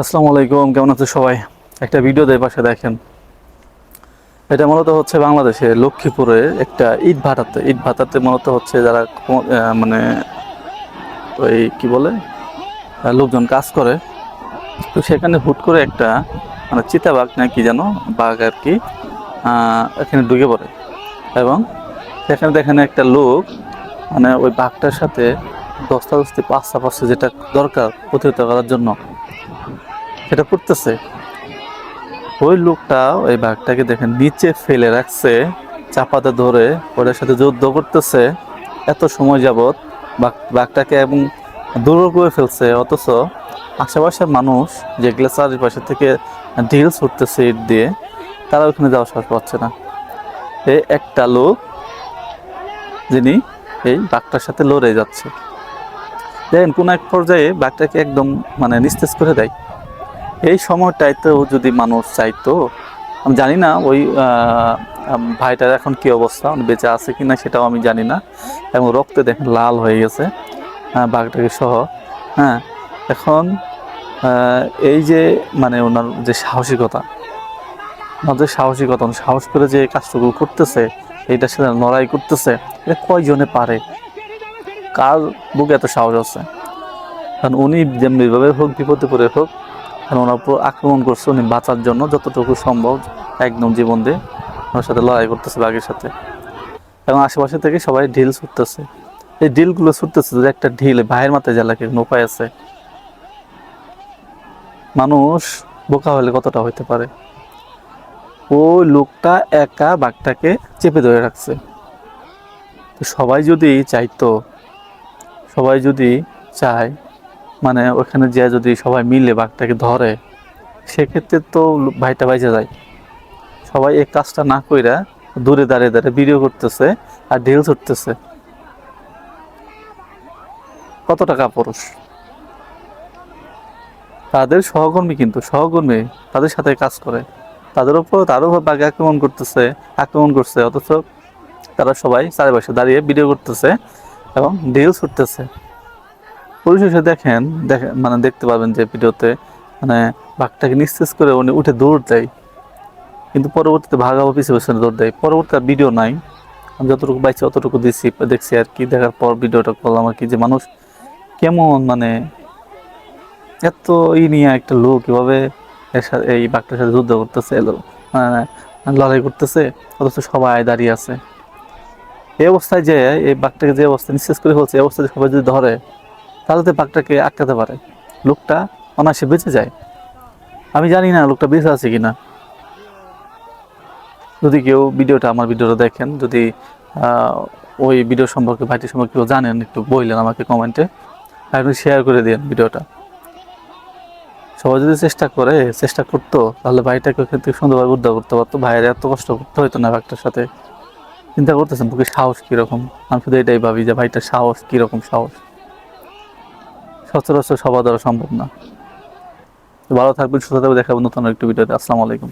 আসসালামু আলাইকুম, কেমন আছে সবাই? একটা ভিডিও দেয় পাশে দেখেন। এটা মূলত হচ্ছে বাংলাদেশে লক্ষ্মীপুরে একটা ইট ভাটাতে ইট ভাটাতে মূলত হচ্ছে যারা মানে ওই কি বলে? লোকজন কাজ করে। তো সেখানে হুট করে একটা মানে চিতাবাঘ না কি যেন, বাঘ আর কি এখানে ঢুকে পড়ে। এবং সেখানে দেখেন একটা লোক মানে ওই বাঘটার সাথে দস্তা দস্তি পাঁচটা পাঁচটা যেটা দরকার প্রতিহত করার জন্য সেটা করতেছে। ওই লোকটা ওই বাঘটাকে দেখেন নিচে ফেলে রাখছে, চাপাতে ধরে ওটার সাথে যুদ্ধ করতেছে। এত সময় যাবৎ বাঘ, বাঘটাকে এবং দূর করে ফেলছে, অথচ আশেপাশের মানুষ যেগুলো চারিপাশে থেকে ঢিল ছুটতেছে ইট দিয়ে, তারা ওখানে যাওয়ার সাহস পাচ্ছে না। এই একটা লোক, যিনি এই বাঘটার সাথে লড়ে যাচ্ছে। দেখেন কোনো এক পর্যায়ে বাঘটাকে একদম মানে নিস্তেজ করে দেয়। এই সময়টাইতেও যদি মানুষ চাইতো আমি জানি না ওই ভাইটার এখন কি অবস্থা বেঁচে আছে কিনা সেটাও আমি জানি না। এবং রক্তে দেখেন লাল হয়ে গেছে আহ, বাঘটাকে সহ হ্যাঁ। এখন এই যে মানে ওনার যে সাহসিকতা ওনার যে সাহসিকতা সাহস করে যে কাজটুকু করতেছে এইটার সাথে লড়াই করতেছে এটা কয়জনে পারে? কার বুকে এত সাহস আছে? কারণ উনি যেমনিভাবে হোক বিপদে পড়ে হোক কারণ ওনার উপর আক্রমণ করছে, উনি বাঁচার জন্য যতটুকু সম্ভব একদম জীবন দিয়ে ওনার সাথে লড়াই করতেছে বাঘের সাথে। এবং আশেপাশে থেকে সবাই ঢিল ছুটতেছে। এই ঢিলগুলো ছুটতেছে যে একটা ঢিল ভাইয়ের মাথায় জ্বালাকে কোনো উপায় আছে, মানুষ বোকা হলে কতটা হইতে পারে? ওই লোকটা একা বাঘটাকে চেপে ধরে রাখছে। সবাই যদি চাইতো, সবাই যদি চায় মানে ওখানে যে যদি সবাই মিলে বাঘটাকে ধরে, সেক্ষেত্রে তো ভাইটা বাইচে যায়। সবাই এই কাজটা না কইরা দূরে দাঁড়িয়ে দাঁড়িয়ে ভিডিও করতেছে আর ঢিল ছুটতেছে। কত টাকা পুরুষ? তাদের সহকর্মী কিন্তু, সহকর্মী তাদের সাথে কাজ করে। তাদের উপর তারও বাঘে আক্রমণ করতেছে, আক্রমণ করছে, অথচ তারা সবাই চারিপাশে দাঁড়িয়ে ভিডিও করতেছে এবং ঢিল ছুটতেছে। পরিশেষে দেখেন দেখেন মানে দেখতে পাবেন যে ভিডিওতে মানে বাঘটাকে নিঃশেষ করে উনি উঠে দৌড় দেয়। কিন্তু পরবর্তীতে ভাগাবো পিছিয়ে পিছনে দৌড় দেয়। পরবর্তী আর ভিডিও নাই। আমি যতটুকু পাইছি, অতটুকু দিছি, দেখছি আর কি দেখার পর ভিডিওটা করলাম আর কি যে মানুষ কেমন মানে এত ই নিয়ে একটা লোক কীভাবে এর সাথে, এই বাঘটার সাথে যুদ্ধ করতেছে মানে লড়াই করতেছে, অথচ সবাই দাঁড়িয়ে আছে। এই অবস্থায় যে, এই বাঘটাকে যে অবস্থায় নিঃশেষ করে ফেলছে, এই অবস্থায় সবাই যদি ধরে তাহলে তো বাঘটাকে আটকাতে পারে। লোকটা অনায়াসে বেঁচে যায়। আমি জানি না লোকটা বেঁচে আছে কিনা। যদি কেউ ভিডিওটা, আমার ভিডিওটা দেখেন, যদি ওই ভিডিও সম্পর্কে, ভাইটি সম্পর্কে কেউ জানেন, একটু বললেন আমাকে কমেন্টে, আপনি শেয়ার করে দিন ভিডিওটা। সবাই যদি চেষ্টা করে, চেষ্টা করতো, তাহলে ভাইটাকে থেকে সুন্দরভাবে উদ্ধার করতে পারতো। ভাইয়ের এত কষ্ট করতে হতো না বাঘটার সাথে। চিন্তা করতেছেন বুকে সাহস কীরকম? আমি শুধু এটাই ভাবি যে ভাইটার সাহস কীরকম সাহস? সচরাচর সবার দ্বারা সম্ভব না। ভালো থাকবেন, সুস্থ থাকবে দেখাবো নতুন একটি ভিডিওতে। আসসালামু আলাইকুম।